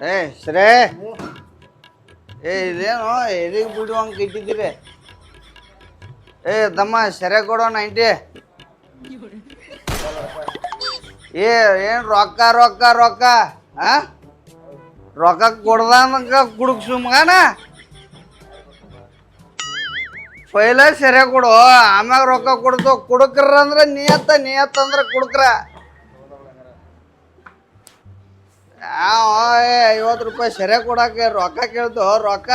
ಏ ಶ್ರೇ ಏ ಇದೇನು ಎದಿಗೆ ಬಿಡುವಂಗೆ ಇಟ್ಟಿದ್ದೀರಿ ಏ ತಮ್ಮ ಸೆರೆ ಕೊಡೋ ನೈಂಟಿ ಏ ಏನು ರೊಕ್ಕ ರೊಕ್ಕ ರೊಕ್ಕ ಆ ರೊಕ್ಕ ಕೊಡ್ದಂಗ ಕುಡುಕ್ ಸುಮ್ಗಾನ? ಪೈಲ ಸೆರೆ ಕೊಡು, ಆಮ್ಯಾಗ ರೊಕ್ಕ ಕೊಡ್ತು ಕುಡುಕ್ರ ಅಂದ್ರೆ ನಿಯತ್ತ ನಿಯತ್ತ ಅಂದ್ರೆ ಕುಡುಕ್ರ. ಐವತ್ತು ರೂಪಾಯಿ ಸೆರೆ ಕೊಡಕ್ಕೆ ರೊಕ್ಕ ಕೇಳ್ತು ರೊಕ್ಕ?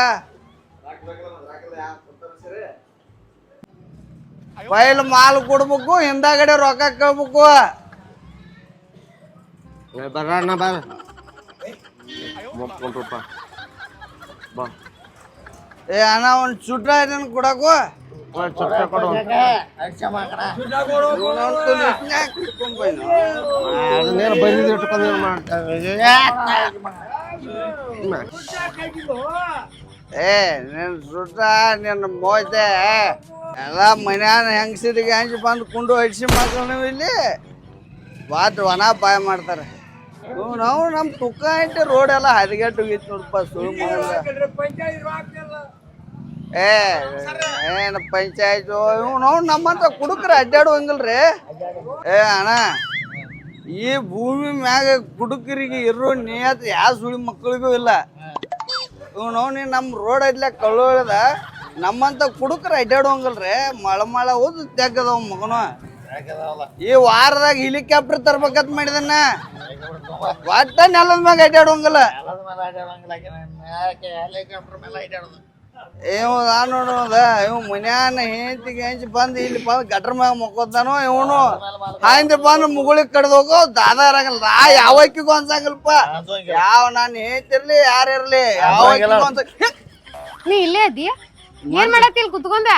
ಪೈಲ್ ಮಾಲ್ ಕೊಡ್ಬೇಕು, ಹಿಂದಾಗಡೆ ರೊಕ್ಕ ಕೇಳ್ಬೇಕು. ಬಾ ಏ ಅಣ್ಣ ಒಂದು ಚುಟ್ರ ಇದನ್ನ ಕೊಡಕು ಒಂದ್ ಚೊಕ್ಕ ಕೊಡು. ಅದನ್ನೇನು ಇಟ್ಕೊಂಡು ಏ ನಿನ್ನ ಸುಟ್ಟ ನಿನ್ನ ಎಲ್ಲ ಮನ್ಯಾನ ಹೆಂಗಸಿರಿಗೆ ಹಂಚಿ ಬಂದು ಕುಂಡು ಹಡ್ಸಿ ಮಾಡ್ಕೊಂಡು ಇಲ್ಲಿ? ಬಾತ್ ಒಣ ಬಾಯ್ ಮಾಡ್ತಾರೆ. ನಾವು ನಮ್ಮ ತುಕ್ಕ ಐತಿ ರೋಡ್ ಎಲ್ಲ ಹದಗೆಟ್ಟು ಹೋಗಿತ್ತು ನೋಡಪ್ಪ ಏ ಏನು ಪಂಚಾಯತ್? ನಾವು ನಮ್ಮಂತ ಕುಡುಕ್ರ ಅಡ್ಡಾಡುವಂಗಿಲ್ರಿ ಏ ಅಣ್ಣ ಈ ಭೂಮಿ ಮ್ಯಾಗ ಕುಡುಕರಿಗೆ ಇರೋ ನಿಯತ್ ಯಾವ ಸುಳಿ ಮಕ್ಕಳಿಗೂ ಇಲ್ಲ. ಇವ್ ನಾವು ನೀ ನಮ್ಮ ರೋಡ್ ಐತ್ಲೆ ಕಳ್ಳೋಳದ ನಮ್ಮಂತ ಕುಡುಕ್ರ ಅಡ್ಡಾಡುವಂಗಿಲ್ರಿ ಮಳ ಮಳ ಓದು ತೆಗ್ಗದವ ಮಗನು. ಈ ವಾರದಾಗ ಹೆಲಿಕಾಪ್ಟರ್ ತರ್ಬೇಕಂತ ಮಾಡಿದನ್ನ. ಒಟ್ಟ ನೆಲದ ಮ್ಯಾಗ ಅಡ್ಡಾಡುವಂಗಿಲ್ಲ ಇವ ನಾ ನೋಡೋದ ಇವ್ ಮನ್ಯಾನ ಹೆಂಚಿ ಹೆಂಚಿ ಬಂದು ಇಲ್ಲಿ ಬಂದು ಗಟ್ರ ಮ್ಯಾಗ ಮಕ್ಕೋತಾನೋ ಇವನು. ಹಾಯಿಂದ ಬಂದು ಮುಗುಳಿಗೆ ಕಡ್ದು ಹೋಗೋ ದಾದಾರಾಗಲ್ಲ. ನಾ ಯಾವ ಅಕ್ಕಿಗೂ ಅನ್ಸಂಗಿಲ್ಪ ಯಾವ ನಾನು ಹೇಳ್ತಿರ್ಲಿ ಯಾರಿರ್ಲಿ ಯಾವ ಅಕ್ಕಿಗೂ ಅನ್ಸ ನೀ ಇಲ್ಲೇ ಅದಿ ಏನ್ ಮಾಡತ್ತಿಲ್ ಕುತ್ಕೊಂಡ?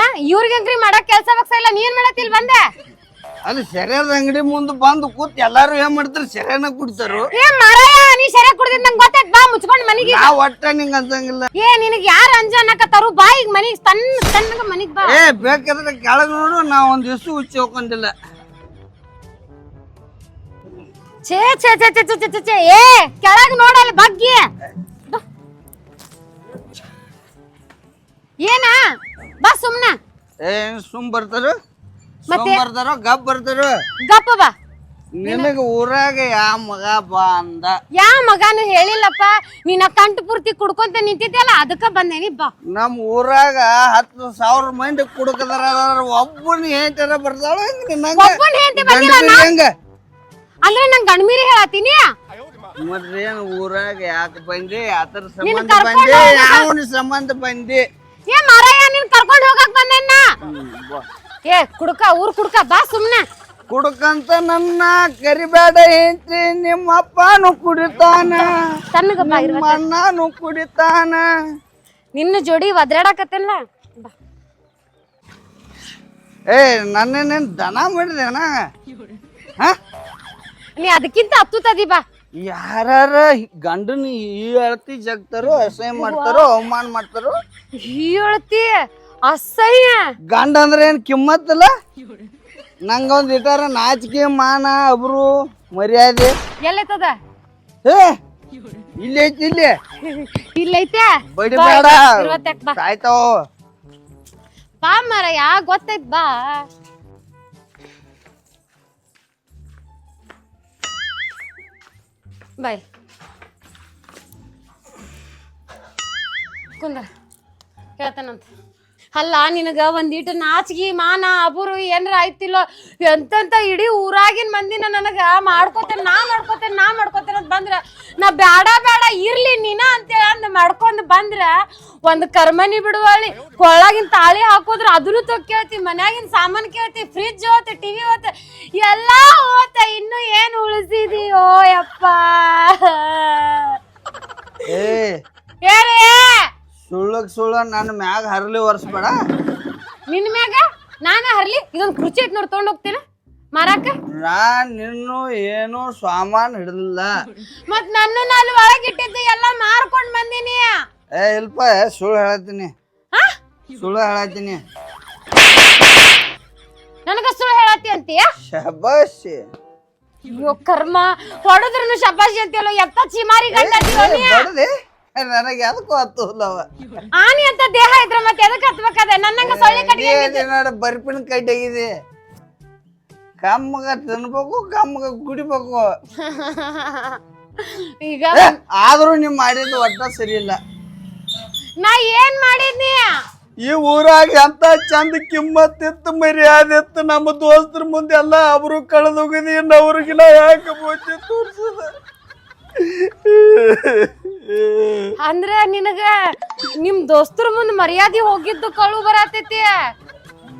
ಆ ಇವ್ರಿಗಂಗ್ರಿ ಮಾಡಕ್ ಕೆಲ್ಸ ಬಗ್ಸ ಇಲ್ಲ ನೀನ್ ಮಾಡತ್ತಿಲ್ ಬಂದೆ? ಅಲ್ಲಿ ಸೆರೆದ ಅಂಗಡಿ ಮುಂದೆ ಬಂದು ಕೂತ್ ಎಲ್ಲಾರು ಏನ್ ಮಾಡ್ತಾರೆ? ಸೆರೆನ ಕುಡ್ತಾರು. ಏ ಮಾರಾಯ ನೀ ಸೆರೆ ಕುಡ್ದಿದ್ ನಂಗೆ ಗೊತ್ತಾಯ್ತು ಬಾ ಮುಚ್ಕೊಂಡ್ ಮನಿಗೆ. ಆ ಒಟ್ಟ ನಿಂಗ ಅನ್ಸಂಗಿಲ್ಲ ಏ ನಿನಗ್ ಯಾರ ಅಂಜ ಅನ್ನಕತ್ತಾರು ಬಾ ಈಗ ಮನಿಗ್ ತನ್ನ ತಣ್ಣಗ ಮನಿಗ್ ಬಾ. ಏ ಬೇಕಾದ್ರೆ ಕೆಳಗ್ ನೋಡು ನಾ ಒಂದ್ ದಿವ್ಸ ಹುಚ್ಚಿ ಹೋಗ್ಕೊಂಡಿಲ್ಲ. ಛೇ ಛೇ ಛೇ ಛೇ ಛೇ ಛೇ, ಛೇ ಛೇ ಏ ಕೆಳಗ್ ನೋಡಲ್ಲ ಬಗ್ಗಿ. ಏನ? ಬಾ ಸುಮ್ನ. ಏ ಸುಮ್ ಬರ್ತಾರು. ಸುಮ್ ಮತ್ತೆ? ಬರ್ತಾರೋ ಗಪ್ ಬರ್ತಾರೋ? ಗಪ್ಪ ಬಾ. ನಿನಗ ಊರಾಗ ಯಾ ಮಗ ಬಾ ಅಂದ. ಯಾ ಮಗಾನು ಹೇಳಿಲ್ಲಪ್ಪ. ನೀನ ಕಂಠ ಪೂರ್ತಿ ಕುಡ್ಕೊಂತ ನಿಂತಿದ್ದೆಲ್ಲ ಅದಕ್ಕ ಬಂದೇನಿ ಬಾ. ನಮ್ ಊರಾಗ ಹತ್ತು ಸಾವಿರ ಮಂದಿ ಕುಡುಕದಾರ ಒಬ್ಬನ ಹೇಳ್ತಾರ ಬರ್ತಾಳ ಹೆಂಗ ನಿನ್ನಂಗ ಒಬ್ಬನ್ ಹೆಂಡ್ತಿ ಬಂದಿಲ್ಲ ಗಂಡ ನಾ- ಹೆಂಗ? ಅಂದ್ರೆ ನಂಗ್ ಗಣ್ಮೀರಿ ಹೇಳತ್ತೀನಿ. ಮತ್ತೇನ್ ಊರಾಗ ಯಾಕೆ ಬಂದಿ? ಯಾತರ ಸಂಬಂಧ ಕರ್ಕೊಂಡ್ ಬಂದಿ ಯಾವನ ಸಂಬಂಧ ಬಂದಿ? ಏ ಮಾರಾಯ ನಿನ್ ಕರ್ಕೊಂಡು ಹೋಗಕ್ ಬಂದೇನ? ಏ ಕುಡ್ಕ ಊರ್ ಕುಡ್ಕ ಬಾ ಸುಮ್ನೆ. ಕುಡುಕಂತ ನನ್ನ ಕರಿಬೇಡ ಹೆಂಡ್ತಿ ನಿಮ್ಮ ಅಪ್ಪನು ಕುಡಿತಾನ. ತಣ್ಣಗ ಬಾ ನಿಮ್ಮ ಅಣ್ಣನು ಕುಡಿತಾನ. ನಿನ್ನ ಜೋಡಿ ಒದ್ರಾಡಕತ್ತಿಲ್ಲ ಬಾ. ಏ ನನ್ನ ದನ ಮಾಡಿದೇನ? ಹಾ? ನೀ ಅದಕ್ಕಿಂತ ಹತ್ತುತ್ತದಿ ಬಾ. ಯಾರ ಗಂಡನ ಈ ಅಳತಿ ಜಗ್ತಾರೋ ಅಸಹ್ಯ ಮಾಡ್ತಾರೋ ಅವಮಾನ ಮಾಡ್ತಾರೋ? ಹೇಳ್ತಿ ಅಸಹ್ಯ. ಗಂಡ ಅಂದ್ರೆ ಏನ್ ಕಿಮ್ಮತ್ತಲ್ಲ? ನಂಗೊಂದ್ ಇಟ್ಟಾರ ನಾಚಿಕೆ ಮಾನ ಅಬ್ರು ಮರ್ಯಾದೆ. ಎಲ್ಲೈತದ? ಏ ಇಲ್ಲಿ ಐತಿ ಇಲ್ಲಿ. ಇಲ್ಲೈತೆ? ಬಡಿ ಬೇಡ. ಬಾ. ಸಾಯ್ತಾವ. ಬಾ ಮಾರಾಯ ಗೊತ್ತೈತ್ ಬಾ. ಬಾಯ್. ಕುಂದ ಹೇಳ್ತಾನಂತ. ಅಲ್ಲ ನಿನಗ ಒಂದಿಟ್ಟು ನಾಚಿಗೆ ಮಾನ ಅಬುರು ಏನ್ರ ಆಯ್ತಿಲ್ಲೋ ಎಂತಂತ ಇಡೀ ಊರಾಗಿನ ಮಂದಿನ ನನಗ ಮಾಡ್ಕೋತೇನೆ ನಾ ಮಾಡ್ಕೋತೇನೆ ನಾ ಮಾಡ್ಕೋತೇನೆ ಅಂತ ಬಂದ್ರ ನಾ ಬ್ಯಾಡ ಬ್ಯಾಡ ಇರ್ಲಿ ನೀನ ಅಂತೇಳಿ ಅಂದ್ ಮಾಡ್ಕೊಂಡ್ ಬಂದ್ರ ಒಂದ್ ಕರ್ಮನಿ ಬಿಡುವಳಿ ಕೊಳ್ಳಾಗಿನ ತಾಳಿ ಹಾಕೋದ್ರ ಅದನ್ನು ತೊ ಕೇಳ್ತಿ ಮನ್ಯಾಗಿನ ಸಾಮಾನ್ ಕೇಳ್ತಿ ಫ್ರಿಜ್ ಹೋತ ಟಿವಿ ಹೋತ ಎಲ್ಲಾ ಹೋತ ಇನ್ನು ಏನ್ ಉಳಿಸಿದೀಯೋ ಯಪ್ಪ. ಏ. ಏರೇ ಸುಳ್ಳಕ್ ಸುಳ್ಳ ನನ್ನ ಮ್ಯಾಗ ಹರ್ಲಿ ಒರ್ಸ್ಬೇಡ ನಿನ್ ಮ್ಯಾಗ? ನಾನ ಹರ್ಲಿ? ಇದೊಂದ್ ಕುರ್ಚಿ ಐತ್ ನೋಡಿ ತಗೊಂಡ್ ಹೋಗ್ತೇನ? ಮಾರಾಕ? ನಾನ್ ನಿನ್ನು ಏನು ಸಾಮಾನ್ ಹಿಡಿದಿಲ್ಲ. ಮತ್ ನನ್ನ ಅಲ್ಲಿ ಒಳಗಿಟ್ಟಿದ್ದು ಎಲ್ಲ ಮಾರ್ಕೊಂಡ್ ಬಂದಿನಿ. ಏ ಇಲ್ಪ ಸುಳ್ಳು ಹೇಳತ್ತೀನಿ. ಹಾ? ಸುಳ್ಳು ಹೇಳತ್ತೀನಿ. ನನಗ ಸುಳ್ಳು ಹೇಳತ್ತಿ ಅಂತೀಯ? ಶಬಾಷ್. ಅಯ್ಯೋ ಕರ್ಮ ಹೊಡೆದ್ರು ಶಬಾಷಿ ಅಂತೀಯಲ್ಲ ಎತ್ತ ಚಿಮಾರಿ ಗಂಡ ಅಂತೀಯೋ ನೀ? ಬಡದೆ ನನಗೆ ಅದಕ್ಕೂ ಹತ್ತುಲ್ಲವ ಆನಿ ಅಂತ ದೇಹ ಇದ್ರ ಮತ್ತೆ ಎದಕ್ಕೆ ಹತ್ಬೇಕದ ನನ್ನಂಗ ಸೊಳ್ಳೆ ಕಟ್ಟಿ ನೋಡ ಬರ್ಪಿನ ಕಡ್ಡಾಗಿದೆ ಕಮ್ಮಗ ತಿನ್ಬೇಕು ಕಮ್ಮಗ ಕುಡಿಬೇಕು. ಈಗ? ಆದ್ರೂ ನೀವ್ ಮಾಡಿದ್ದು ಒಟ್ಟ ಸರಿಯಿಲ್ಲ. ಇಲ್ಲ ನಾ ಏನ್ ಮಾಡಿದ್ನಿ? ಈ ಊರಾಗ ಎಂತ ಚಂದ ಕಿಮ್ಮತ್ತಿತ್ತು ಮರ್ಯಾದೆ ಇತ್ತು ನಮ್ಮ ದೋಸ್ತರ ಮುಂದೆ ಎಲ್ಲ ಅವರು ಕಳೆದೋಗಿದಿ ಅವ್ರಿಗಿನ ಯಾಕೆ ಮುಚ್ಚಿ ತೋರ್ಸದ? ಅಂದ್ರ ನಿನಗ ನಿಮ್ ದೋಸ್ತರ ಮುಂದ್ ಮರ್ಯಾದೆ ಹೋಗಿದ್ದು ಕಳು ಬರತೈತಿ?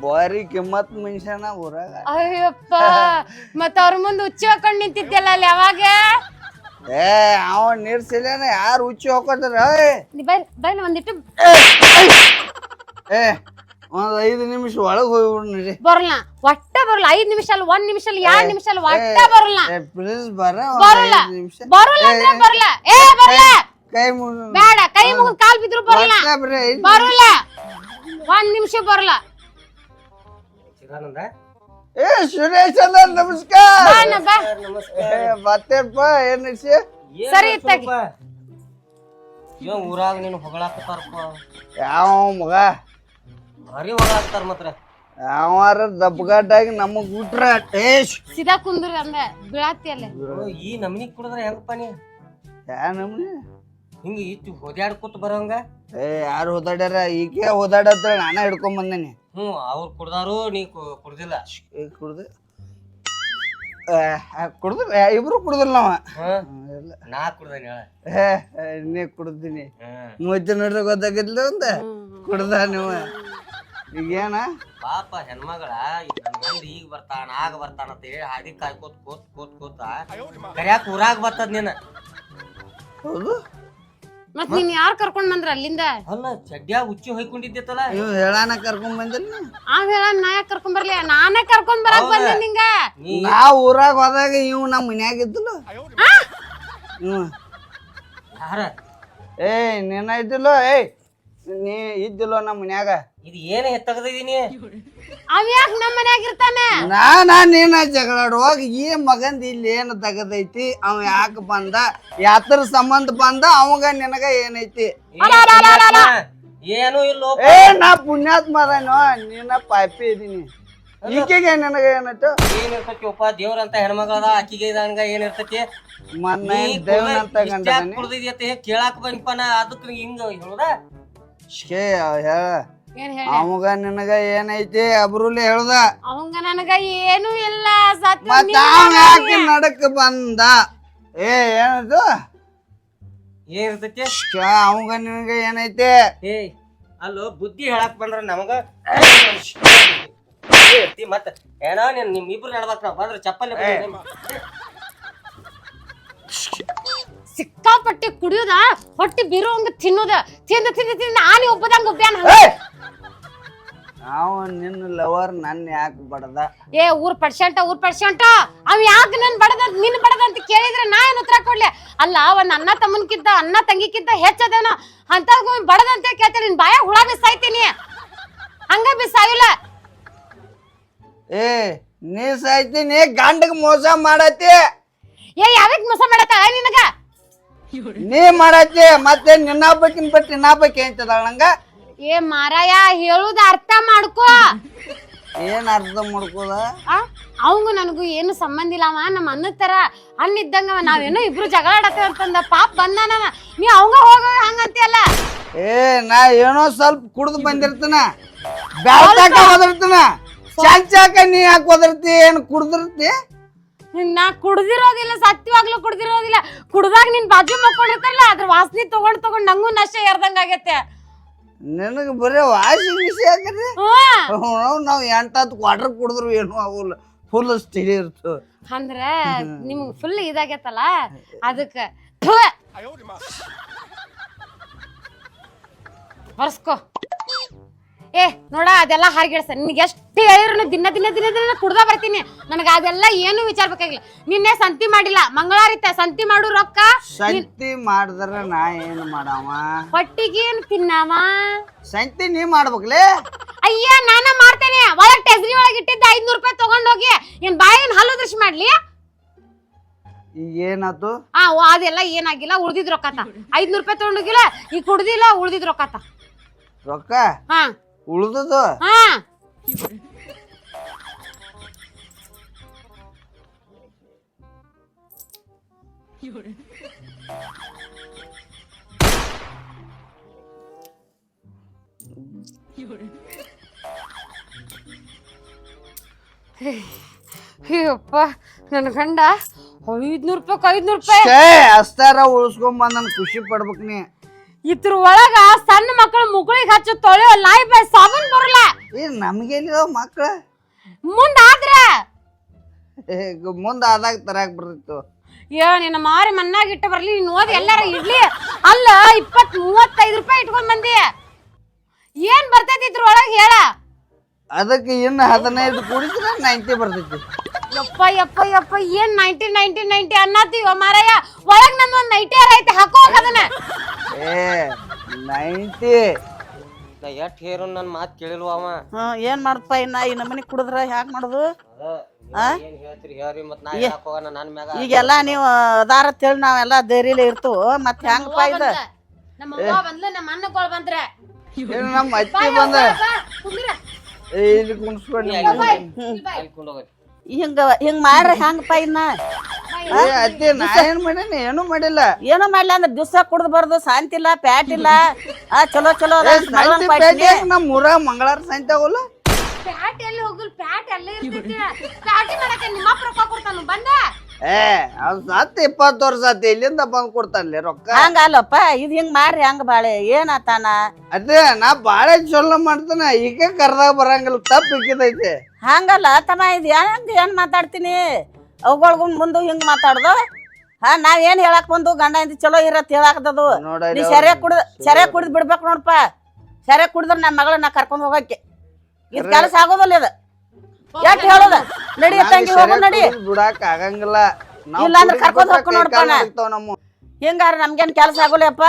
ಬಾರಿ ಕಿಮ್ಮತ್ ಮನುಷ್ಯನ ಊರಾಗ. ಅಯ್ಯಪ್ಪ ಮತ್ತ ಅವ್ರ ಮುಂದ್ ಹುಚ್ಚಿ ಹಾಕೊಂಡ್ ನಿಂತಿದ್ಯಲ್ಲ ಅಲ್ಲಿ ಯಾವಾಗ? ಏ ಅವ ನೀರ್ಸಿಲ್ಲೇನ ಯಾರು ಹುಚ್ಚಿ ಹಾಕೋತಾರ ಬೈ ಬೈ ಒಂದಿಟ್ಟು ಏ. ಒಂದ್ ಐದು ನಿಮಿಷ ಒಳಗ್ ಹೋಗ್ಬಿಡ್ರಿ ಬರಲ್ಲ ಒಟ್ಟ ಬರಲ್ಲ ಐದ್ ನಿಮಿಷ ಅಲ್ಲ ಒಂದ್ ನಿಮಿಷ ಅಲ್ಲ ಎರಡ್ ನಿಮಿಷ ಅಲ್ಲ ಒಟ್ಟ ಬರಲ್ಲ ಪ್ಲೀಸ್ ಬರ ಬರಲ್ಲ ನಿಮಿಷ. ಬರಲ್ಲ ಅಂದ್ರೆ ಬರಲ್ಲ ಏ ಬರಲ್ಲ ಕೈ ಮುಗಿ ಬೇಡ ಕೈ ಮುಗಿದ್ ಕಾಲ್ ಬಿದ್ರು ಬರಲ್ಲ ಬರಲ್ಲ ಒಂದ್ ನಿಮಿಷ ಬರಲ್ಲ ಚಿದಾನಂದ ಏ ಸುರೇಶ್ ನಮಸ್ಕಾರ. ಅಣ್ಣ, ಬಾ. ಏ, ಮತ್ತೇನಪ್ಪ ಏನ್ ವಿಷಯ ಸರಿ ಇತ್ತಾಗಿ. ಏನ್ ಊರಾಗ ನೀನು ಹೊಗಳಾಕತ್ತಾರಪ್ಪ? ಯಾವ ಮಗ? ಭಾರಿ ಹೊಗಳಾಕ್ತಾರ ಮಾತ್ರ. ಅವಾರ ದಬ್ಬಗಟ್ಟಾಗಿ ನಮಗ್ ಬಿಟ್ರ ಟೇಶ್. ಸೀದಾ ಕುಂದ್ರ ಅಂದ ಬೀಳಾತಿ ಅಲ್ಲೇ. ಓ, ಈ ನಮನಿ ಕುಡಿದ್ರೆ ಹೆಂಗಪ್ಪ ನೀ? ಯಾ ನಮ್ನಿ? ಹಿಂಗ ಇಟ್ಟು ಹೊದ್ಯಾಡ್ಕೊತ ಬರೋಂಗ? ಏ ಯಾರು ಓದಾಡ್ಯಾರ ಈಕೆ ಹೋದಾಡತ್ರ ನಾನ ಹಿಡ್ಕೊಂಡ್ ಬಂದೇನಿ. ಹ್ಞೂ ಅವ್ರು ಕುಡ್ದಾರು ನೀ ಕು- ಕುಡ್ದಿಲ್ಲ. ಏ ಕುಡ್ದು. ಕುಡ್ದು ಇಬ್ರು ಕುಡ್ದಿಲ್ಲ ನಾವ. ಹ್ಮ್, ಇಲ್ಲ. ನಾ ಕುಡ್ದೇನಿ ಹೇಳ. ಏ ಏ, ನೀ ಕುಡ್ದೀನಿ. ಹ್ಮ್ ಮೂವತ್ತು ನೋಡ್ರಿ ಗೊತ್ತಾಗಿದ್ಲ ಒಂದ ಕುಡ್ದ ನೀವು. ಈಗೇನ? ಪಾಪ ಹೆಣ್ಮಗಳ ನನ್ ಗಂಡ ಈಗ ಬರ್ತಾನ ಆಗ ಬರ್ತಾನ ಅಂತ ಹೇಳಿ ಹಾದಿ ಕಾಯ್ಕೋತ್ ಕೋತ್ ಕೋತ್ ಕೋತ ಕರ್ಯಾಕ ಊರಾಗ ಬರ್ತದ ನೀನ. ಹೌದು? ಮತ್ ನೀನ್ ಯಾರ್ ಕರ್ಕೊಂಡ್ ಬಂದ್ರ ಅಲ್ಲಿಂದ? ಅಲ್ಲ ಚಡ್ಡ್ಯಾಗ ಉಚ್ಚಿ ಹೊಯ್ಕೊಂಡಿದ್ದೈತಲ್ಲ ನೀವು ಹೇಳಾನ ಕರ್ಕೊಂಡ್ ಬಂದಿಲ್ಲ ಆ ಹೇಳ ನಾ ಯಾಕ್ ಕರ್ಕೊಂಡ್ ಬರ್ಲಿ? ನಾನೇ ಕರ್ಕೊಂಡ್ ಬರಾಕ್? ಬಂದೆ ನಿಂಗ. ನೀ ನಾ ಊರಾಗ ಹೋದಾಗ ಇವ್ ನಮ್ಮ ಮನ್ಯಾಗ ಇದ್ದಲ್ಲ. ಹ್ಮ್ ಯಾರ? ಏಯ್ ನಿನ್ನ ಇದ್ದಿಲ್ಲ? ಏಯ್ ನೀ ಇದ್ದಿಲ್ಲ ನಮ್ಮ ಮನ್ಯಾಗ. ಇದು ಏನ್ ತೆಗ್ದಿದೀನಿ ಅವ್ ಯಾಕೆ ನಮ್ಮ ಮನ್ಯಾಗ ಇರ್ತಾನೆ? ನಾನ ನೀನ ಜಗಳಾಡುವಾಗ ಈ ಮಗಂದ ಇಲ್ಲಿ ಏನು ತಗದೈತಿ? ಅವ ಯಾಕೆ ಬಂದ? ಯಾತ್ರ ಸಂಬಂಧ ಬಂದ? ಅವಂಗ ನಿನಗ ಏನೈತಿ? ಏನು ಇಲ್ಲ ಏ ನಾ ಪುಣ್ಯಾತ್ಮ ಅದೇನೋ ನೀನ ಪಾಪಿ ಇದೀನಿ. ಈಕೆಗೆ ನಿನಗ ಏನಾಯ್ತು ಏನ್ ಇರ್ತೈತಿ ಒಪ್ಪ ದೇವ್ರಂತ ಹೆಣ್ಮಗಳದ ಆಕಿಗೆ ಇದಂಗ ಏನ್ ಇರ್ತೈತಿ? ಮೊನ್ನೆ ದೇವ್ರಂತ ಗಂಡದನಿ ಕುಡ್ದಿದ್ಯತೆ ಕೇಳಾಕ ಬಂದಪ್ಪ ನಾ ಅದಕ್ಕೆ ಹಿಂಗ ಹೇಳುದ? ಶೇ ಹೇಳ. ಏನ್ ಹೇಳ? ಅವಾಗ ನಿನಗ ಏನೈತಿ ಅಬ್ರುಲಿ ಹೇಳ್ದ. ಅವಂಗ ನನಗ ಏನು ಇಲ್ಲ ಸತ್ ಮತ್ತ ಅವ ಯಾಕೆ ನಡಕ್ ಬಂದ? ಏ ಏನದು? ಏನಿರ್ತೈತಿ? ಅವಂಗ ಅವಾಗ ನಿನಗ ಏನೈತಿ? ಏ ಅಲ್ಲೋ ಬುದ್ಧಿ ಹೇಳಕ್ ಬಂದ್ರ ನಮಗ ಇರ್ತಿ ಮತ್ತ. ಏನೋ ನೀನ್ ನಿಮ್ ಇಬ್ರು ನಡ್ಬೇಕ ನಾವ್ ಬಂದ್ರ ಚಪ್ಪಲಿ ಸಿಕ್ಕಾಪಟ್ಟೆ ಕುಡಿಯೋದ ಹೊಟ್ಟಿ ಹಂಗ ತಿನ್ನೋದ. ತಿಂದ ತಿಂದ ತಿಂದ ಆನೆ ಒಬ್ಬದಂಗ ಒಬ್ಬ್ಯಾನ ನಾವು ನಿನ್ನ ಲವರ್ ನನ್ನ ಯಾಕೆ ಬಡದ? ಏ ಊರ್ ಪಡ್ಸಂಟ ಊರ್ ಪಡ್ಸಂಟ ಅವ್ ಯಾಕೆ ನನ್ ಬಡದ ನಿನ್ ಬಡದ ಅಂತ ಕೇಳಿದ್ರೆ ನಾ ಏನ್ ಉತ್ತರ ಕೊಡ್ಲಿ? ಅಲ್ಲ ಒಂದ್ ಅಣ್ಣ ತಮ್ಮನ್ಕಿಂತ ಅಣ್ಣ ತಂಗಿಕ್ಕಿಂತ ಹೆಚ್ಚದೇನ. ಅಂತ ಬಡದ ಅಂತ ಕೇಳ್ತೀನಿ ನಿನ್ ಬಾಯ ಹುಳ ಬಿಸಾಯ್ತೀನಿ. ಹಂಗ ಬಿಸಾಯಿಲ್ಲ ಏ ನೀ ಸಾಯ್ತೀನಿ ಗಂಡಗ್ ಮೋಸ ಮಾಡತಿ ಏ ಯಾವ್ಯಾಕ್ ಮೋಸ ಮಾಡತ್ತ? ನಿನಗ? ನೀ ಮಾಡತಿ ಮತ್ತೆ ನಿನ್ನ ಬಿಟ್ಟು ನಿನ್ನ ಹಬ್ಬಕ್ಕೆ ಅಂತದ ನಂಗ? ಏ ಮಾರಾಯ ಹೇಳುದ ಅರ್ಥ ಮಾಡ್ಕೋ. ಏನ್ ಅರ್ಥ ಮಾಡ್ಕೋದ? ಅವಂಗ ನನಗೂ ಏನು ಸಂಬಂಧ ಇಲ್ಲ ಅವ ನಮ್ಮ ಅನ್ನ ತರ ಅಣ್ಣ ಇದ್ದಂಗ. ನಾವೇನೋ ಇಬ್ರು ಜಗಳ ಆಡತ್ತೇವ ಅಂತಂದ ಪಾಪ ಬಂದಾನವ. ನೀ ಅವಂಗ ಹೋಗ ಹಂಗಂತಿಯಲ್ಲ. ಏ ನಾ ಏನೋ ಸ್ವಲ್ಪ ಕುಡ್ದು ಬಂದಿರ್ತನ. ಬ್ಯಾಳ್ತಾಕ ಚಾಕ್ ಚಾಕ ನೀ ಯಾಕೆ ಹೋದಿರ್ತಿ ಏನ್ ಕುಡ್ದಿರ್ತಿ? ನಾ ಕುಡ್ದಿರೋದಿಲ್ಲ ಸತ್ಯವಾಗ್ಲೂ ಕುಡ್ದಿರೋದಿಲ್ಲ. ಕುಡ್ದಾಗ ನಿನ್ ಬಾಜು ಮಕ್ಕೊಂಡಿರ್ತಾರಲ್ಲ ಅದ್ರ ವಾಸನೆ ತಗೊಂಡ್ ತಗೊಂಡ್ ನಂಗೂ ನಷ್ಟ ಏರ್ದಂಗ ಆಗೈತೆ ನಿನಗೆ ಬರೀ ವಾಷಿಂಗ್ ಮಿಷಿನ್ ಹಾಕಿದ್ರೆ? ನಾವು ಎಂಟತ್ತು ಕ್ವಾರ್ಟರ್ ಕುಡಿದ್ರು ಏನು ಆಗೋಲ್ಲ ಫುಲ್ ಸ್ಟಿಲ್ ಇರ್ತದೆ ಅಂದ್ರೆ ನಿಮ್ಗೆ ಫುಲ್ ಇದಾಗೈತಲ್ಲ ಅದಕ್ಕೆ ಹೊರ್ಸ್ಕೋ ಏ ನೋಡ ಅದೆಲ್ಲ ಹಾರ್ಗಿಡ್ಸ. ನಿನ್ಗೆ ಎಷ್ಟು ಹೇಳಿದ್ರು ದಿನ ದಿನ ದಿನ ದಿನ ಕುಡ್ದ ಬರ್ತೀನಿ. ನನಗ ಅದೆಲ್ಲ ಏನು ವಿಚಾರ ಬೇಕಾಗಿಲ್ಲ. ನಿನ್ನೆ ಸಂತಿ ಮಾಡಿಲ್ಲ. ಮಂಗಳಾರಿತ ಸಂತಿ ಮಾಡು ರೊಕ್ಕ. ಸಂತಿ ಮಾಡಿದ್ರ ನಾ ಏನ್ ಮಾಡವ? ಹೊಟ್ಟಿಗೇನ್ ತಿನ್ನವ? ಸಂತಿ ನೀ ಮಾಡ್ಬೇಕ್ಲೇ? ಅಯ್ಯ ನಾನ ಮಾಡ್ತೇನೆ. ಒಳಗ್ ಟೆಸ್ರಿ ಒಳಗ್ ಇಟ್ಟಿದ್ದ ಐದ್ನೂರ್ ರೂಪಾಯಿ ತಗೊಂಡೋಗಿ. ಏನ್ ಬಾಯಿನ ಹಲ್ಲು ದೃಶ್ಯ ಮಾಡ್ಲಿ? ಏನದು ಏನಾತು ಆ ಓ, ಅದೆಲ್ಲ ಏನಾಗಿಲ್ಲ ಉಳ್ದಿದ್ ರೊಕ್ಕತ ಐದ್ನೂರು ರೂಪಾಯಿ ತಗೊಂಡೋಗಿಲ್ಲ ಈಗ ಕುಡ್ದಿಲ್ಲ ಉಳ್ದಿದ್ ರೊಕ್ಕತ ರೊಕ್ಕ? ಹಾ. ಉಳ್ದದು ಹಾ. ಅಯ್ಯಪ್ಪ ನನ್ನ ಗಂಡ ಐದ್ನೂರ್ ರೂಪಾಯಿ ಐದ್ನೂರ್ ರೂಪಾಯಿ. ಛೇ ಅಷ್ಟಾರ ಉಳಿಸ್ಕೊಂಡ್ ಬಂದ್ ಖುಷಿ ಪಡ್ಬೇಕ್ ನೀ. ಇದ್ರ ಒಳಗ ಸಣ್ಣ ಮಕ್ಕಳು ಮುಗುಳಿಗೆ ಹಚ್ಚು ತೊಳೆಯೋ ಲಾಯ್ ಬಾಯ್ ಸಾಬೂನ್ ಬರಲ್ಲ. ಏ ನಮ್ಗೇನಿದಾವ ಮಕ್ಳ? ಮುಂದಾದ್ರ ಮುಂದ ಆದಾಗ ತರಾಕ್ ಬರ್ತಿತ್ತು ಏ ನಿನ್ನ ಮಾರಿ ಮನ್ನಾಗ ಇಟ್ಟು ಬರ್ಲಿ ನೀನ್ ಓದಿ ಎಲ್ಲಾರ ಇಡ್ಲಿ. ಅಲ್ಲ ಇಪ್ಪತ್ ಮೂವತ್ತೈದು ರೂಪಾಯಿ ಇಟ್ಕೊಂಡ್ ಬಂದಿ. ಏನ್ ಬರ್ತೈತಿ ಇದ್ರ ಒಳಗ್ ಹೇಳ. ಅದಕ್ಕೆ ಇನ್ನು ಹದಿನೈದು ಕುಡಿದ್ರೆ ನೈಂಟಿ ಬರ್ತೈತಿ. ಯಪ್ಪ ಯಪ್ಪ ಯಪ್ಪ ಏನ್ ನೈಂಟಿ ನೈಂಟಿ ನೈಂಟಿ ಅನ್ನತ್ತೀವ ಮಾರಾಯ ಒಳಗ್ ನಂದು ಒಂದ್ ನೈಟಿ ಅದನ್ನ ಹಾಕೋ ಅದನ್ನ. ಏ ನೈಂಟಿ. ನಾ ಎಷ್ಟ್ ಹೇರು ನನ್ನ ಮಾತು ಕೇಳಿಲ್ವ ಅವ? ಹಾ ಏನ್ ಮಾಡ್ತಾ ಇನ್ನ? ಈ ನಮ್ಮನಿ ಕುಡಿದ್ರ ಹ್ಯಾಕ್ ಮಾಡುದು? ಏನ್ ಹೇಳ್ತೀರಿ? ಹೇಳ್ರಿ ಮತ್ ನಾ ಹೇಳಕ್ ಹೋಗೋಣ ನನ್ ಮ್ಯಾಗ ಈಗೆಲ್ಲ ನೀವು ಅದಾರ ತಿಳಿ ನಾವೆಲ್ಲ ಧೈರ್ಯಲೆ ಇರ್ತು ಮತ್ತೆ ಹೆಂಗಪ್ಪ ಇದು? ನಮ್ಮ ಅವ್ವ ಬಂದ್ಲ ನಮ್ಮ ಅಣ್ಣಗಳು ಬಂದ್ರ. ಏನು ನಮ್ಮ ಅತ್ತಿ ಬಂದ. ಏ ಇಲ್ಲಿ ಹೋಗ್ರಿ ಹಿಂಗ ಹಿಂಗ್ ಮಾಡ್ರ ಹೆಂಗಪ್ಪ ಇನ್ನ ಏ ಅತ್ತಿ ನಾ ಏನ್ ಮಾಡೇನಿ? ಏನು ಮಾಡಿಲ್ಲ. ಏನು ಮಾಡ್ಲಿ ಅಂದ್ರೆ ದಿವ್ಸ ಕುಡ್ದು ಬರ್ದು ಶಾಂತಿ ಇಲ್ಲ ಪ್ಯಾಟ್ ಇಲ್ಲ. ಆ ಚಲೋ ಚಲೋ ಅದ. ಏ, ಊರಾಗ ಮಂಗಳಾರ ಸಂತೆ ಆಗೋಲ್ಲ ಪ್ಯಾಟ್ ಎಲ್ಲಿ ಹೋಗಲ್ ಪ್ಯಾಟ್ ಅಲ್ಲೇ ಇರ್ತೈತಿ. ಪ್ಯಾಟಿ ಮಾಡಕ್ಕೆ ನಿಮ್ಮ ಅಪ್ಪ ರೊಕ್ಕ ಕೊಡ್ತಾನು ಬಂದ. ಏ ಅವ್ ಸತ್ ಇಪ್ಪತ್ತು ವರ್ಷ ಆತಿ ಇಲ್ಲಿಂದ ಬಂದ್ ರೊಕ್ಕ? ಹಂಗ ಅಲ್ಲಪ್ಪ ಇದ್ ಹಿಂಗ್ ಮಾಡ್ರಿ ಹಂಗ ಬಾಳೆ ಏನಾತಾನ? ಅದೇ ನಾ ಬಾಳೆ ಚೊಲ್ಲ ಮಾಡ್ತಾನ ಈಗ ಕರ್ದಾಗ ಬರಂಗಿಲ್ಲ ತಪ್ಪು ಇಕ್ಕಿದೈತಿ ಹಂಗಲ್ಲ ತಮ್ಮ ಇದು ಹೆಂಗ್ ಏನ್ ಮಾತಾಡ್ತೀನಿ? ಅವುಗಳ್ಗು ಮುಂದೆ ಹಿಂಗ್ ಮಾತಾಡ್ದು? ಹಾ ನಾವ್ ಏನ್ ಹೇಳಕ್ ಬಂದು ಗಂಡ ಇಂದ ಚಲೋ ಇರತ್ ಹೇಳಾಕದದು ನೋಡ ನೀ ಸೆರೆ ಕುಡ್ದ ಸೆರೆ ಕುಡ್ದ್ ಬಿಡ್ಬೇಕು ನೋಡಪ್ಪ ಸೆರೆ ಕುಡಿದ್ರೆ ನಮ್ಮ ಮಗಳನ್ನ ಕರ್ಕೊಂಡ್ ಹೋಗಕ್ಕೆ. ಇದ್ ಕೆಲಸ ಆಗೋದಲ್ಲ ಅದ ಯಾಕೆ ಹೇಳೋದ? ನಡಿ ತಂಗಿ ಹೋಗು ನಡಿ. ಬಿಡಾಕ ಆಗಂಗಿಲ್ಲ. ಇಲ್ಲ ಅಂದ್ರೆ ಕರ್ಕೊಂಡು ಹೋಗ್ಕೊ ನೋಡ್ಪ ಕೈ ಕಾಲ್ ನಾ. ಹಿಂಗಾರ ನಮ್ಗೇನ್ ಕೆಲಸ ಆಗೋಲ್ಲಪ್ಪ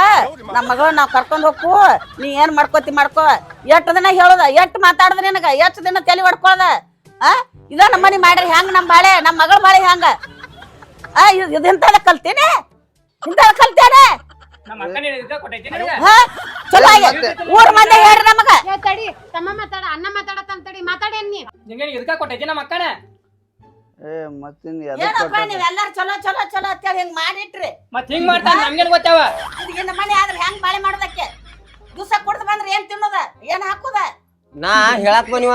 ನಮ್ಮ ಮಗಳ ನಾವ್ ಕರ್ಕೊಂಡ್ ಹೋಗು ನೀ ಏನ್ ಮಾಡ್ಕೋತಿ ಮಾಡ್ಕೋ. ಎಷ್ಟ್ ದಿನ ಹೇಳೋದ? ಎಷ್ಟ್ ಮಾತಾಡ್ದ ನಿನಗ? ಎಷ್ಟ್ ದಿನ ತಲೆ ಹೊಡ್ಕೊಳ್ದ? ಆ? ಇದ ನಮ್ಮ ಮನಿ ಮಾಡ್ರಿ ಹೆಂಗ್ ನಮ್ ಬಾಳೆ? ನಮ್ ಮಗಳ ಬಾಳೆ ಹೆಂಗ? ಆ ಇದ್ ಇದ್ ಇಂಥದ ಕಲ್ತೀನಿ? ಇಂಥದ ಕಲ್ತೇನೆ? ಚಲೋ ಊರ್ ಮಂದಿ ಹೇಳ್ರಿ ನಮಗ. ಏ ತಡಿ. ತಮ್ಮ ಮಾತಾಡ ಅಣ್ಣ ಮಾತಾಡತ್ತಂತ ತಡಿ ನೀ? ನಿಂಗೇನ್ ಇದಕ್ಕ ಕೊಟ್ಟೈತಿ ನಮ್ಮ ಅಕ್ಕನ? ಏ ಮತ್ತಿನ್ ಎದಕ್ ಏನಪ್ಪ ಕೊಟ್ಟಾನ? ನೀವೆಲ್ಲಾರು ಚಲೋ ಚಲೋ ಚಲೋ ಅಂತೇಳಿ ಹಿಂಗ್ ಮಾಡಿಟ್ರಿ. ಮತ್ ಹಿಂಗ್ ಮಾಡ್ತಾನ ನಮ್ಗೇನ್ ಗೊತ್ತಾವ? ಇದಕ್ಕೆ ನಮ್ಮ ಮನೆ ಆದ್ರೆ ಹೆಂಗ್ ಬಾಳೆ ಮಾಡೋದಕ್ಕೆ? ದಿವಸ ಕುಡ್ದು ಬಂದ್ರೆ ಏನ್ ತಿನ್ನೋದ? ಏನ್ ಹಾಕುದ? ನಾ ಹೇಳಕ್ ಬನ್ನಿವ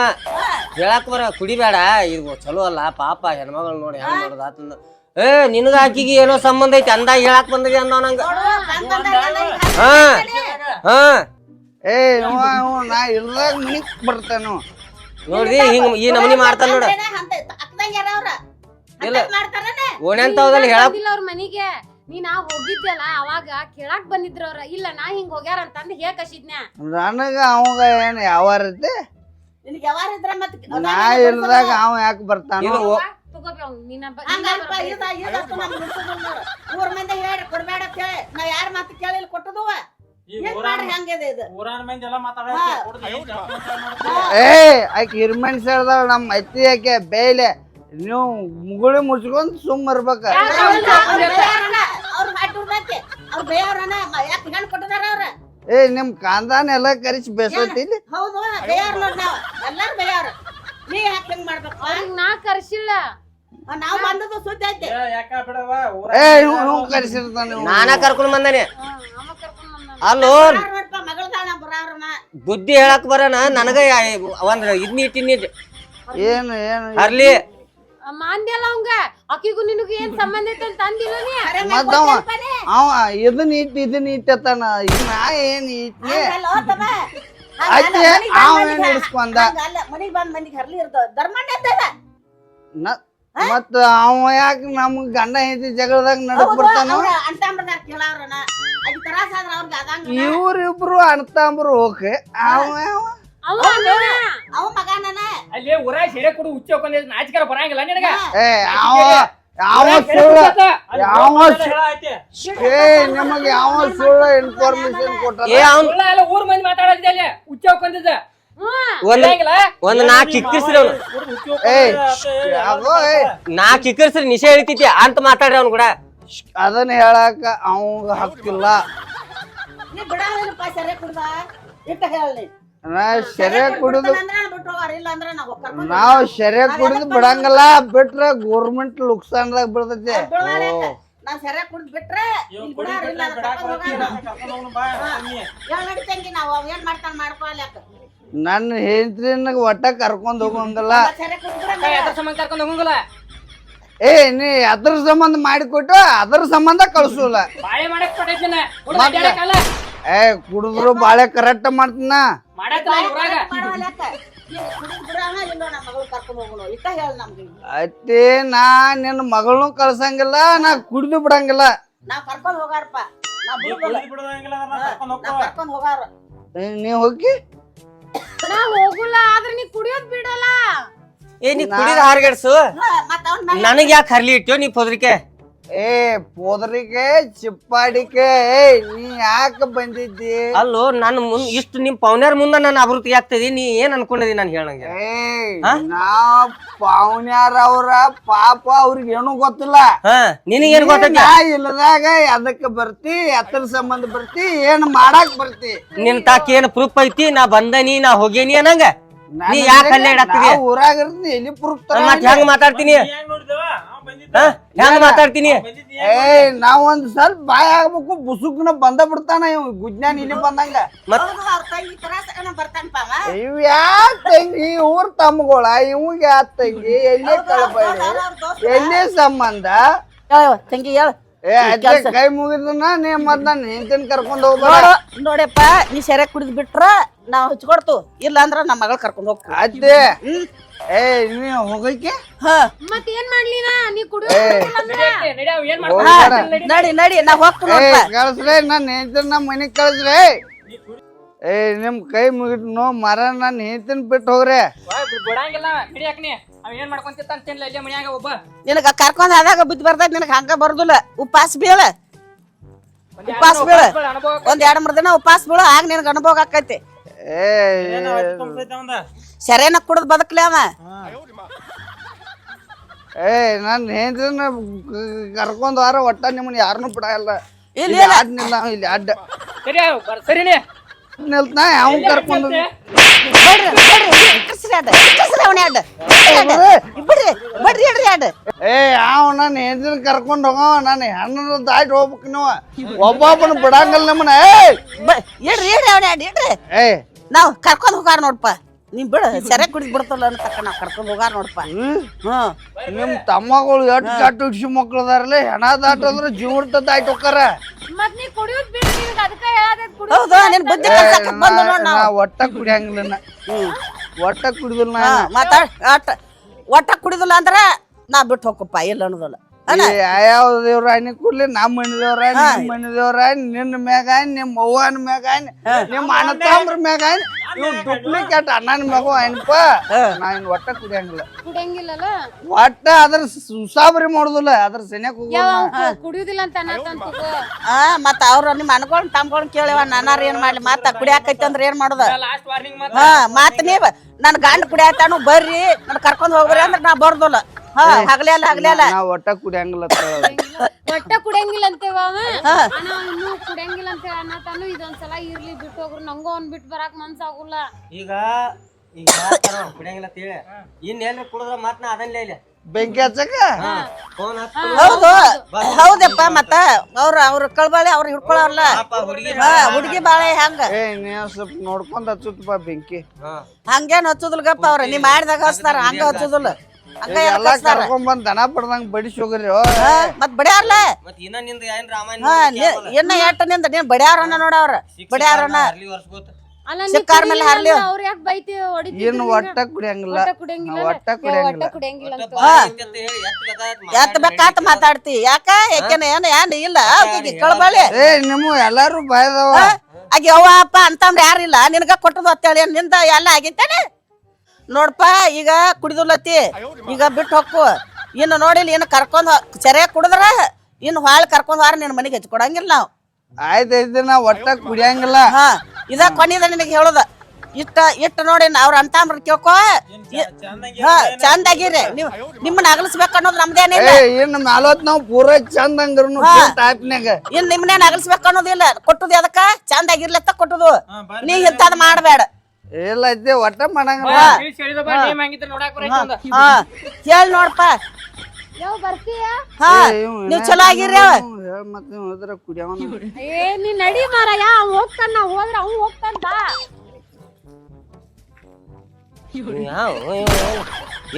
ಹೇಳಕ್ ಬರ ಕುಡಿಬೇಡ. ಇದು ಚಲೋ ಅಲ್ಲ ಪಾಪ ಹೆಣ್ಮಗಳು ನೋಡಿ ಹೆಂಗ್ ಮಾಡೋದು ಆತಂದ. ಏ ನಿನಗ ಆಕಿಗೆ ಏನೋ ಸಂಬಂಧ ಐತಿ ಅಂದ ಹೇಳಕ್ ಬಂದ್ರಿ ಅಂದ ನಂಗ. ಹಾ ಹಾ. ಏ ಇವ ಇವ ನಾ ಇಲ್ದಾಗ ಮನಿಗ್ ಬರ್ತಾನು. ನೋಡ್ರಿ ಹಿಂಗ್ ಈ ನಮನಿ ಮಾಡ್ತಾನ ನೋಡ. ಅಂದ್ರೇನೆ ಅಂತ ಅಕ್ಕದಂಗ್ ಯಾರ ಅವ್ರ ಇಲ್ಲ. ಅಂತದ್ ಮಾಡ್ತಾರೇನೆ? ಹೇಳಕ್ ಅವ್ರ ಮನಿಗೆ. ನೀ ನಾ ಹೋಗಿದ್ದೆಲ್ಲ ಅವಾಗ ಕೇಳಾಕ್ ಬಂದಿದ್ರ ಅವ್ರ. ಇಲ್ಲ ನಾ ಹಿಂಗ್ ಹೋಗ್ಯಾರ ಅಂತಂದ್ ಹೇ ಕಸಿದ್ನ ನನಗ ಅವಾಗ ಏನ್ ಯಾವ ರೀತಿ ನಿನಗೆ ಯಾವಾರ ಇದ್ರ ಮತ್ತೆ ನಾ ಇಲ್ದಾಗ ಅವ ಯಾಕೆ ಬರ್ತಾನ? ನೋಡು. ಮಂದಿ ಹೇಳ್ರಿ ಕೊಡ್ಬೇಡ ಅಂತ ಹೇಳಿ. ನಾವ್ ಯಾರ ಮಾತು ಕೇಳಿಲ್ಲ ಕೊಟ್ಟದುವ ಏ ಆಕೆ ನಮ್ಮ ಅತ್ತಿ ಯಾಕೆ ಬೇಲೆ. ನೀವು ಮುಗುಳಿ ಮುಚ್ಕೊಂಡ್ ಸುಮ್ಮ ಇರ್ಬೇಕ ಅವ್ರ ಹಾಟುರ್ದೈತಿ ಅವ್ರ ಯಾಕೆ ಗಂಡ್ ಕೊಟ್ಟದಾರ ಅವ್ರ? ಏ ನಿಮ್ ಕಾಂದಾನ ಎಲ್ಲ ಕರಿಸಿ ಬೇಸೈತಿ ಹೌದು ಎಲ್ಲಾರು ಬೇಯವ್ರ ನೀ ಯಾಕೆ ಹೆಂಗ್ ಮಾಡ್ಬೇಕು ನಾ ಕರ್ಸಿಲ್ಲ. ನಾವ್ ಸುದ್ದಿ ಐತಿ. ಇವ್. ನಾನ ಕರ್ಕೊಂಡ್ ಬಂದಾನೆ. ಕರ್ಕೊಂಡ್. ಅಲ್ಲೋ. ಬುದ್ಧಿ ಹೇಳಕ್ ಬರೋಣ ನನಗ ಒಂದ್ ಇದ್ನಿ ಇಟ್ಟಿನಿ ಏನು ಏನು ಅರ್ಲಿ ಆ, ಮಾಂದ್ಯಲ್ಲ ಅವಂಗ? ಅಕ್ಕಿಗೂ ನಿನಗೂ ಏನ್ ಸಂಬಂಧ ಐತೆ ಅಂತ ಅಂದಿಲ್ಲ ನೀ? ಅವ ಇದನ್ನ ಇಟ್ಟು ಇದನ್ನ ಇಟ್ಟತಾನ ಇನ್ನ ನಾ ಏನ್ ಇಟ್ನಿ ಅಜ್ಜಿ ಅವ ಏನ್ ಹಿಡಿಸ್ಕೊಂಡ ಅಲ್ಲ ಮನಿಗ್ ಬಂದ್ ಮಂದಿಗೆ ಹರ್ಲಿ ಇರ್ತಾವ ಧರ್ಮಣ್ಣ ನ- ಮತ್ತ ಅವ ಯಾಕೆ ನಮ್ ಗಂಡ ಹೆಂಡತಿ ಜಗಳದಾಗ ನಡಕ್ ಬರ್ತಾನ ಇವ್ರಿಬ್ರು ಅಣ್ತಾಂಬ್ರು ಓಕೆ ಅವ ಅಲ್ಲಿ ಊರಾಗ ಸೀರೆ ಕೊಡು ಹುಚ್ಚಿ ಹೋಗ್ಕೊಂಡ್ ನಾಚಿಕಾರ ಬರಂಗಿಲ್ಲ ನಿನಗ ಏ ಅವ ಯಾವ ಸುಳ್ಳ ಯಾವ ಏ ನಿಮಗೆ ಯಾವ ಸುಳ್ಳ ಇನ್ಫಾರ್ಮೇಶನ್ ಕೊಟ್ಟ ಊರ್ ಮಂದಿ ಮಾತಾಡೋದಿಲ್ಲ ಅಲ್ಲಿ ಹುಚ್ಚಿ ಹೋಗ್ಕೊಂಡಿದ್ದ ಒಂದ್ ನಾಲ್ಕು ಇಕ್ಕಿಸ್ರಿ ಅವ್ನು. ಏಯ್ ಏ ನಿಶೆ ಹೇಳ್ತೈತಿ ಅಂತ ಮಾತಾಡ್ರಿ ಅವ್ನು ಕೂಡ. ಅದನ್ನ ಹೇಳಾಕ ಅವಂಗ ಹಕ್ಕಿಲ್ಲ. ನೀ ಸೆರೆ ಕುಡ್ದ? ಇಟ್ಟ ಹೇಳಿ ನಾ. ಶರೆ ಕುಡಿದು ಅಂದ್ರೆ ಬಿಟ್ಟು ಇಲ್ಲ ಅಂದ್ರೆ ನಾವು ಕರ್ಕೊಂಡು ನಾವ್ ಶರೆ ಕುಡಿದು ಬಿಡಂಗಲ್ಲ ಬಿಟ್ರೆ ಗೋರ್ಮೆಂಟ್ ಲುಕ್ಸಾನ್ದಾಗ ಬಿಡ್ತೈತಿ. ನಾನ್ ಸೆರೆ ಕುಡ್ದ್ ಬಿಟ್ರೆ ನಾವು ಏನ್ ಮಾಡ್ತಾನ ನನ್ನ ಹೆಂಡ್ರಿನ ಒಟ್ಟ ಕರ್ಕೊಂಡ್ ಹೋಗಂಗಿಲ್ಲ. ಕರ್ಕೊಂಡು ಹೋಗಂಗಿಲ್ಲ. ಏ ನೀ ಅದ್ರ ಸಂಬಂಧ ಮಾಡಿಕೊಟ್ಟು ಅದ್ರ ಸಂಬಂಧ ಕಳ್ಸೂಲ ಬಾಳೆ ಮಾಡಕ್ ಏ ಕುಡಿದ್ರು ಬಾಳೆ ಕರೆಕ್ಟ್ ಮಾಡ್ತೀನ ಅತ್ತೆ. ನೀ ಕುಡ್ದ್ ಬಿಡಾನ ಇಲ್ಲ ನಮ್ಮ ಮಗಳು ಕರ್ಕೊಂಡ್ ಹೋಗೋಣ ಹೇಳ ನಮ್ಗೆ. ಅತ್ತೇ ನಾ ನಿನ್ನ ಮಗಳನ್ನೂ ಕಳ್ಸಂಗಿಲ್ಲ ನಾ ಕುಡಿದು ಬಿಡಂಗಿಲ್ಲ. ನೀ ಹೋಗಿ ನಾ ಹೋಗುಲ್ಲ ಆದ್ರೆ ನೀ ಕುಡಿಯೋದ್ ಬಿಡಲ್ಲ. ಏ ನೀ ಕುಡಿದ ಹಾರ್ಗೆಡ್ಸು. ನನಗ್ ಯಾಕೆ ಹರ್ಲಿ ಇಟ್ಯೋ ನೀ ಪೊದ್ರಿಕೆ? ಏ ಪೋದ್ರಿಗೆ ಚಿಪ್ಪಾಡಿಕೆ ಏ ನೀ ಯಾಕೆ ಬಂದಿದ್ದಿ? ಅಲ್ಲೋ ನನ್ನ ಮುಂದ್ ಇಷ್ಟು ನಿಮ್ ಪೌನ್ಯಾರ ಮುಂದ ನಾನು ಅಭಿವೃದ್ಧಿ ಆಗ್ತದಿ ನೀ ಏನ್ ಅನ್ಕೊಂಡಿದಿ ನಾನು ಹೇಳಂಗೆ ಏ ಹಾ? ನಾ ಪಾವನ್ಯಾರ ಅವ್ರ ಪಾಪ ಅವ್ರಿಗೆ ಏನೂ ಗೊತ್ತಿಲ್ಲ. ಹಾ ನಿನಗೇನ್ ಗೊತ್ತೈತಿ? ನಾ ಇಲ್ಲದಾಗ ಅದಕ್ಕೆ ಬರ್ತಿ ಅದ್ರ ಸಂಬಂಧ ಬರ್ತಿ ಏನ್ ಮಾಡಾಕ್ ಬರ್ತಿ? ನಿನ್ ತಾಕ ಏನ್ ಪ್ರೂಫ್ ಐತಿ? ನಾ ಬಂದನಿ ನಾ ಹೋಗೇನಿ ಅನ್ನಂಗ? ನೀ ಯಾಕೆ ಅಲ್ಲೇ ಇಡಾಕ್ತಿದಿ ನಾ ಊರಾಗ ಇರ್ತೀನಿ ಎಲ್ಲಿ ಪ್ರೂಫ್ ಮತ್ತೆ ಹೆಂಗ್ ಮಾತಾಡ್ತೀನಿ? ಹೆಂಗ್ ಮಾತಾಡ್ತೀನಿ? ಏ ನಾವ್ ಒಂದ್ ಸ್ವಲ್ಪ ಬಾಯ್ ಆಗ್ಬೇಕು ಬುಸುಕ್ನ ಬಂದ ಬಿಡ್ತಾನ ಇವ್ ಗುಜ್ಞಾನ್ ಇಲ್ಲಿ ಬಂದಂಗ. ಇವ್ ಯಾಕ್ ತಂಗಿ? ಊರ್ ತಮ್ಮಗಳ ಇವ್ಗ ಯಾಕ್ ತಂಗಿ? ಎಲ್ಲಿ ಕಳಪೈ ಎಲ್ಲಿ ಸಂಬಂಧ? ತಂಗಿ ಹೇಳು. ಏ ಅಜ್ಜ ಕೈ ಮುಗಿದನ ನೀ ಮತ್ ನನ್ನ ಹೆಂಡತಿನ ಕರ್ಕೊಂಡ್ ಹೋಗ್ಬೇಡ. ನೋಡು ನೋಡಪ್ಪ ನೀ ಸೆರೆ ಕುಡಿದ್ ಬಿಟ್ರ ನಾವ್ ಹಚ್ಕೊಡ್ತು. ಇಲ್ಲ ಅಂದ್ರ ನಮ್ಮ ಮಗಳ ಕರ್ಕೊಂಡ್ ಹೋಗ್ತು ಅಜ್ಜೆ ಏ ನೀ ಹೋಗಕ್ಕೆ ಹಾ. ಮತ್ ಏನ್ ಮಾಡ್ಲಿ ನಾ ನೀ ಕುಡಿಯೋ ಏನ್ ಹೋಗ್ಬೇಡ. ನಡಿ ನಡಿ. ನಾ ಹೋಗ್ತೀನಿ ಕಳ್ಸ್ರೆ ನನ್ನ ಹೆಂಡತಿನ ನಮ್ಮ ಮನೆಗ್ ಕಳ್ಸ್ರೆ ಏ ನಿಮ್ ಕೈ ಮುಗಿದ್ನು ಮರ ನನ್ನ ಹೆಂಡತಿನ ಬಿಟ್ಟು ಹೋಗ್ರೆ ಬಿಡಂಗಿಲ್ಲ. ಹಿಡಿಯಾಕ ನೀ ಅವ್ ಏನ್ ಮಾಡ್ಕೊಂತಿತ್ತ ಅಂತಿಲ್ಲ ಇಲ್ಲೇ ಮನ್ಯಾಗ ಒಬ್ಬ. ನಿನಗ ಕರ್ಕೊಂಡ್ ಆದಾಗ ಬಿದ್ದು ಬರ್ತೈತಿ ನಿನಗ ಹಂಗ ಬರುದಿಲ್ಲ. ಉಪಾಸ ಬೀಳ. ಉಪಾಸ ಬೀಳ. ಒಂದ್ ಎರಡ್ ಮೂರ್ ದಿನ ಉಪಾಸ ಬೀಳ ಆಗ ನಿನಗ ಅನುಭವ ಆಕೈತಿ. ಏ ಸೆರೆನ ಕುಡ್ದ್ ಬದುಕ್ಲಿ ಅವ. ಏ ನನ್ನ ಹೆಂಡತಿನ ಕರ್ಕೊಂಡ್ ವಾರ ಒಟ್ಟ ನಿಮ್ಮನ್ನ ಯಾರನ್ನೂ ಬಿಡಲ್ಲ ಇಲ್ಲ, ಇಲ್ಲಿ. ಅಡ್ಡ ಸರಿ ಸರಿನೇ. ನಿಲ್ತಾನ ಅವ್ನ್ ಕರ್ಕೊಂಡು ಅವನೇ ಏ ಅವ್ ನನ್ನ ಹೆಂಡತಿನ ಕರ್ಕೊಂಡು ಹೋಗವ ನನ್ನ ಹೆಣ್ಣು ದಾಟಿ ಹೋಗ್ಬೇಕು ನೀವು. ಒಬ್ಬೊಬ್ಬನ ಬಿಡಂಗಲ್ಲ ನಮ್ಮನ್ನ. ಏ ಬ- ಇಡ್ರಿ ಇಡ್ರಿ ಆಡಿ ಇಡ್ರಿ. ಏ ನಾವ್ ಕರ್ಕೊಂಡ್ ಹೋಗಾರ ನೋಡ್ಪ. ನೀ ಬಿಡ ಸೆರೆ ಕುಡಿದ್ ಬಿಡ್ತಲ್ಲ ಅಂತ ನಾ ಕರ್ಕೊಂಡ್ ಹೋಗಾರ ನೋಡ್ಪ ಹ್ಮ್. ನಿಮ್ ತಮ್ಮಗಳು ಎಷ್ಟು ಕಟ್ಟು ಹುಡ್ಸಿ ಮಕ್ಳು ಅದಾರಲ್ಲ ಹೆಣ ದಾಟಂದ್ರ ಜೀವನ ದಾಟಿ ಮತ್ ನೀ ಕುಡಿಯೋದ್ ಬಿಡಿ ನಿನಗ ಅದಕ್ಕ ಹೇಳಾದೈತ್ ಕುಡಿ ಹೌದು ನಿನ್ ಬುದ್ಧಿ ಕಲ್ಸಕ್ ಬಂದು ನೋಡ್ ನಾ ಒಟ್ಟ ಕುಡಿಯಂಗಿಲ್ಲ ನಾ. ಒಟ್ಟ ಕುಡಿದಿಲ್ಲ ನಾ ಮಾತಾಡ್ ಒಟ್ಟ ಕುಡಿದಿಲ್ಲ ಅಂದ್ರೆ ನಾ ಬಿಟ್ಟು ಹೋಗಪ್ಪ ಇಲ್ಲ ಅನ್ನೋದಲ್ಲ. ಯಾವ ದೇವ್ರ ಹಣ್ಣಿ ಕೂಡ್ಲಿ? ನಮ್ಮ ಮನೆದೇವ್ರ ನಿಮ್ಮ ಮನೆದೇವ್ರ ನಿನ್ನ ಮ್ಯಾಗ ನಿಮ್ಮ ಅವ್ವನ ಮ್ಯಾಗ ನಿಮ್ಮ ಅಣ್ಣ ತಾಮ್ರ ಮ್ಯಾಗ ಇವ್ ಡೂಪ್ಲಿಕೇಟ್ ಅಣ್ಣನ ಮ್ಯಾಗ ಏನಪ್ಪ ನಾ ಇನ್ ಒಟ್ಟ ಕುಡಿಯಂಗಿಲ್ಲ. ಕುಡಿಯಂಗಿಲ್ಲಲ್ಲ? ಒಟ್ಟ ಅದ್ರ ಸುಸಾಬರಿ ಮಾಡುದಿಲ್ಲ ಅದ್ರ ಸೆನೆ ಕುಡಿಯುದಿಲ್ಲ ಅಂತ ಹಾ ಆ ಮತ್ತ ಅವ್ರ ನಿಮ್ ಅನ್ಕೊಂಡ್ ತಮ್ಕೊಂಡ್ ಕೇಳಿವ ನಾನಾರ ಏನ್ ಮಾಡ್ಲಿ? ಮತ್ತ ಕುಡಿಯಾಕೈತಿ ಅಂದ್ರ ಏನ್ ಮಾಡುದ? ಲಾಸ್ಟ್ ವಾರ್ನಿಂಗ್ ಮಾತ್ರ ಹಾ ಮತ್ ನೀವ್ ನನ್ ಗಂಡ ಕುಡಿಯಾತಾನು ಬರ್ರಿ ನನ್ ಕರ್ಕೊಂಡ್ ಹೋಗ್ರಿ ಅಂದ್ರ ನಾ ಬರ್ದಲ್ಲ. ಹಾ ಹಗಲೇ ಅಲ್ಲ ಹಗಲೇ ಅಲ್ಲ. ನಾ ಒಟ್ಟ ಕುಡಿಯಂಗಿಲ್ಲ ಅಂತ ಹೇಳೋದು. ಒಟ್ಟ ಕುಡಿಯಂಗಿಲ್ಲ ಅಂತೇವ ಅವ? ಅಣ್ಣ ಇನ್ನು ಕುಡಿಯಂಗಿಲ್ಲ ಅಂತ ಅನ್ನತಾನು ಇದೊಂದ್ಸಲ ಇರ್ಲಿ ಬಿಟ್ಟು ಹೋಗ್ರು. ನಂಗೂ ಅವ್ನ್ ಬಿಟ್ಟು ಬರಾಕ್ ಮನ್ಸಾಗುಲ್ಲ ಈಗ ಈಗ ಹೇಳ್ತಾರ ಕುಡಿಯಂಗಿಲ್ಲ ಅಂತ ಹೇಳಿ? ಇನ್ನೇನು ಕುಡಿದ್ರ ಮತ್ ನಾ ಅದನ್ಲೇ ಇಲ್ಲ. ಬೆಂಕಿ ಹಚ್ಚಕ? ಫೋನ್ ಹೌದು ಹೌದಪ್ಪ ಮತ್ತ ಅವ್ರ ಅವ್ರ ಕಳ್ಬಾಳೆ ಅವ್ರ ಹಿಡ್ಕೊಳವ್ರಲ್ಲ ಹುಡುಗಿ ಹಾ ಹುಡುಗಿ ಬಾಳೆ ಹಂಗ? ಏ ನೀ ಸ್ವಲ್ಪ ನೋಡ್ಕೊಂಡ್ ಹಚ್ಚುತ್ತಪ್ಪ ಬೆಂಕಿ. ಹಂಗೇನ್ ಹಚ್ಚುದಿಲ್ಗಪ್ಪ ಅವ್ರ ನೀ ಮಾಡಿದಾಗ ಹಚ್ತಾರ ಹಂಗ ಹಚ್ಚುದಿಲ್ಲ. ಎಲ್ಲ ಹಚ್ತಾರ ಕರ್ಕೊಂಡ್ ಬಂದ್ ದನ ಪಡ್ದಂಗ್ ಬಡಿಸಿ ಹೋಗ್ರಿ ಹಾ, ಮತ್ ಬಡ್ಯಾರ್ಲ? ಮತ್ ಇನ್ನ ನಿಂದ ಏನ್ ರಾಮಾಯಣ ಹಾ ನಿ- ಇನ್ನ ಎಟ್ಟ ನಿಂದ? ನೀನ್ ಬಡ್ಯಾರನ್ನ ನೋಡ ಅವ್ರ. ಅರ್ಲಿ ವರ್ಷಗೋತ ಅಲ್ಲ ನೀ ಸಿಕ್ಕಾರ್ ಮೇಲೆ ಹರ್ಲಿ. ಅವ್ರ. ಯಾಕೆ ಬೈತಿ ಹೊಡಿತಿ ಇನ್ನು ಒಟ್ಟ ಕುಡಿಯಂಗಿಲ್ಲ. ಒಟ್ಟ ಕುಡಿಯಂಗಿಲ್ಲ ಎತ್ತ ಬೇಕಾತ ಮಾತಾಡ್ತಿ. ಯಾಕ? ಯಾಕೆನ ಏನ? ಏನ್ ಇಲ್ಲ. ಕಳ್ಬಾಳೆ ಏ ನಿಮ್ಮ ಎಲ್ಲಾರು ಬಾಯದವ. ಆಗಿ ಅವ್ವ ಅಪ್ಪ ಅಂತಂದ್ರೆ ಯಾರಿಲ್ಲ. ನಿನಗ ಕೊಟ್ಟದ್ ಅಂತೇಳಿ ನಿಂದ ಎಲ್ಲ ಆಗೈತೇನೆ ನೋಡ್ಪ ಈಗ ಕುಡಿದುಲತ್ತಿ ಈಗ ಬಿಟ್ಟು ಹೊಕ್ಕು ಇನ್ನು ನೋಡಿಲ್ಲ ಇನ್ನು ಕರ್ಕೊಂಡು ಸರಿಯ ಕುಡಿದ್ರ ಇನ್ನು ಹಾಳು ಕರ್ಕೊಂಡ್ ಹಾರ ನಿನ್ನ ಮನೆಗೆ ಹಚ್ಚಿ ಕೊಡಂಗಿಲ್ಲ ನಾವು. ಆಯ್ತೈತಿ ನಾ ಒಟ್ಟ ಕುಡಿಯಂಗಿಲ್ಲ. ಹಾ ಇದ ಕೊನಿದ ನಿನಗೆ ಹೇಳುದ. ಇಷ್ಟ ಇಷ್ಟ ನೋಡಿ ಅವ್ರ ಅಂತ ಕೇಳ್ಕೊ. ಇ- ಹಾ ಚಂದಾಗಿರಿ. ನೀವು ನಿಮ್ಮನ್ನ ಅಗಲಿಸ್ಬೇಕು ಅನ್ನೋದು ನಮ್ದೇನಿಲ್ಲ. ಏ ಇನ್ನು ಮ್ಯಾಲೋತ್ ನಾವು ಪೂರ ಚಂದ ಅಂದ್ರು ಹಾ. ಟೈಪ್ನ್ಯಾಗ ಇನ್ ನಿಮ್ಮನೇನ್ ಅಗಲಿಸ್ಬೇಕು ಅನ್ನೋದಿಲ್ಲ. ಕೊಟ್ಟುದು ಅದಕ್ಕ ಚಂದಾಗಿರ್ಲತ್ತ ಕೊಟ್ಟದು. ನೀ ಇಂಥದ್ ಮಾಡಬೇಡ. ಇಲ್ಲ ಇದ್ದೆ ಒಟ್ಟ ಮಾಡಂಗಿಲ್ಲ. ತಿಳಿಸಿ ಹೇಳಿದಪ್ಪ ನೀವ್. ಹಾ. ಯಾವ ಬರ್ತೀಯ? ಹಾ. ಚಲೋ ಆಗಿರಿ ಅವ. ಇವ್ನ್ ಹೇಳ್ ಹೋದ್ರ ಕುಡಿಯವನ. ಏ ನೀ ನಡಿ ಮಾರಾಯ ಅವ್ ಹೋಗ್ತಾನ ಹೋದ್ರ ಅವ್ ಹೋಗ್ತಾನ ಬಾ.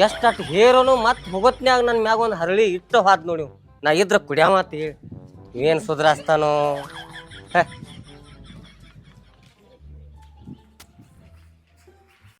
ಎಷ್ಟಟ್ ಹೇರೋನು ಮತ್ ಹೋಗತ್ನ್ಯಾಗ ನನ್ ಮ್ಯಾಗ ಒಂದ್ ಹರಳಿ ಇಟ್ಟು ಹಾದ್ ನೋಡಿ. ನಾ ಇದ್ರ ಕುಡ್ಯಾವ ಅಂತ ಹೇಳಿ. ಏನ್ ಸುಧಾರಸ್ತಾನೋ ಹ.